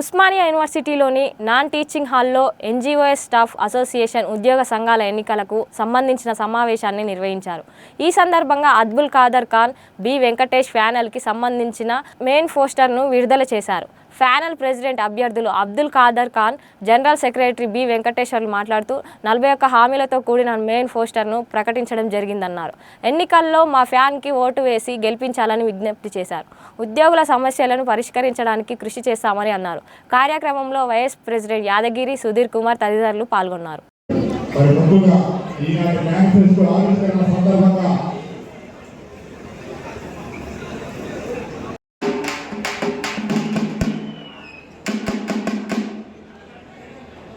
ఉస్మానియా యూనివర్సిటీలోని non teaching హాల్లో NGOs staff association ఉద్యోగ సంఘాల ఎన్నికలకు సంబంధించిన సమావేశాన్ని నిర్వహించారు. ఈ సందర్భంగా అద్బుల్ ఖాదర్ ఖాన్ బి వెంకటేష్ ప్యానెల్కి సంబంధించిన మెయిన్ పోస్టర్ను విడుదల చేశారు. ఫ్యానల్ ప్రెసిడెంట్ అభ్యర్థులు Abdul Khader Khan general secretary B Venkateswarlu మాట్లాడుతూ నలభై ఒక్క హామీలతో కూడిన మెయిన్ పోస్టర్ను ప్రకటించడం జరిగిందన్నారు. ఎన్నికల్లో మా ఫ్యాన్కి ఓటు వేసి గెలిపించాలని విజ్ఞప్తి చేశారు. ఉద్యోగుల సమస్యలను పరిష్కరించడానికి కృషి చేస్తామని అన్నారు. కార్యక్రమంలో వైఎస్ ప్రెసిడెంట్ యాదగిరి సుధీర్ కుమార్ తదితరులు పాల్గొన్నారు.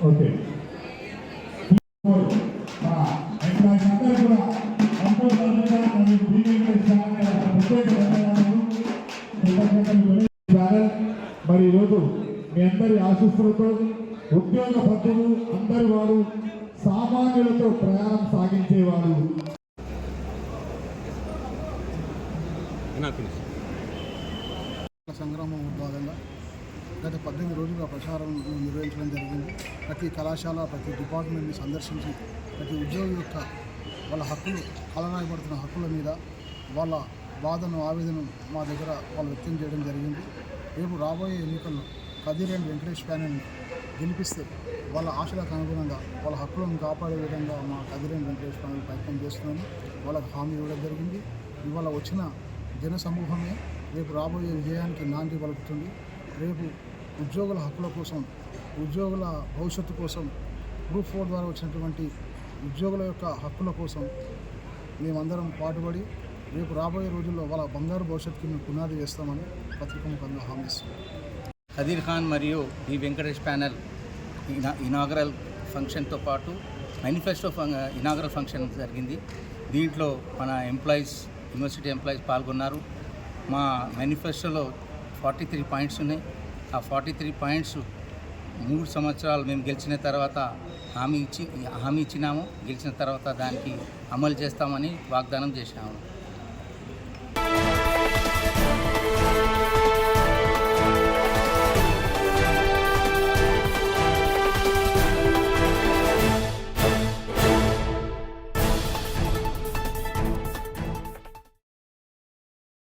తెలియజేయాలి. మరి ఈరోజు మీ అందరి ఆశీస్సులతో ఉద్యోగ పద్ధతులు అందరి వారు సామాన్యులతో ప్రయాణం సాగించేవారు. సంగ్రామం భాగంగా గత పద్దెనిమిది రోజులుగా ప్రచారం నిర్వహించడం జరిగింది. ప్రతి కళాశాల ప్రతి డిపార్ట్మెంట్ని సందర్శించి ప్రతి ఉద్యోగి యొక్క వాళ్ళ హక్కులు కలనాయబడుతున్న హక్కుల మీద వాళ్ళ బాధను ఆవేదనను మా దగ్గర వాళ్ళు వ్యక్తం చేయడం జరిగింది. రేపు రాబోయే ఎన్నికల్లో కదిరి అండ్ వెంకటేష్ ప్యానల్ని గెలిపిస్తే వాళ్ళ ఆశలకు అనుగుణంగా వాళ్ళ హక్కులను కాపాడే విధంగా మా కదిరి అండ్ వెంకటేష్ ప్యానల్ ప్రయత్నం చేస్తున్నాము వాళ్ళకి హామీ ఇవ్వడం జరిగింది. ఇవాళ వచ్చిన జన సమూహమే రేపు రాబోయే విజయానికి నాంది పలుకుతుంది. రేపు ఉద్యోగుల హక్కుల కోసం ఉద్యోగుల భవిష్యత్తు కోసం గ్రూప్ ఫోర్ ద్వారా వచ్చినటువంటి ఉద్యోగుల యొక్క హక్కుల కోసం మేమందరం పాటుపడి రేపు రాబోయే రోజుల్లో వాళ్ళ బంగారు భవిష్యత్తుకి మేము పునాది వేస్తామని పత్రిక ముఖంగా హామీస్తున్నాం. ఖదీర్ ఖాన్ మరియు బి వెంకటేష్ ప్యానెల్ ఇనాగరల్ ఫంక్షన్తో పాటు మేనిఫెస్టో ఫం ఇనాగరల్ ఫంక్షన్ జరిగింది. దీంట్లో మన ఎంప్లాయీస్ యూనివర్సిటీ ఎంప్లాయీస్ పాల్గొన్నారు. మా మేనిఫెస్టోలో ఫార్టీ త్రీ పాయింట్స్ ఉన్నాయి. ఆ ఫార్టీ త్రీ పాయింట్స్ మూడు సంవత్సరాలు మేము గెలిచిన తర్వాత హామీ ఇచ్చి హామీ ఇచ్చినాము. గెలిచిన తర్వాత దానికి అమలు చేస్తామని వాగ్దానం చేశాము.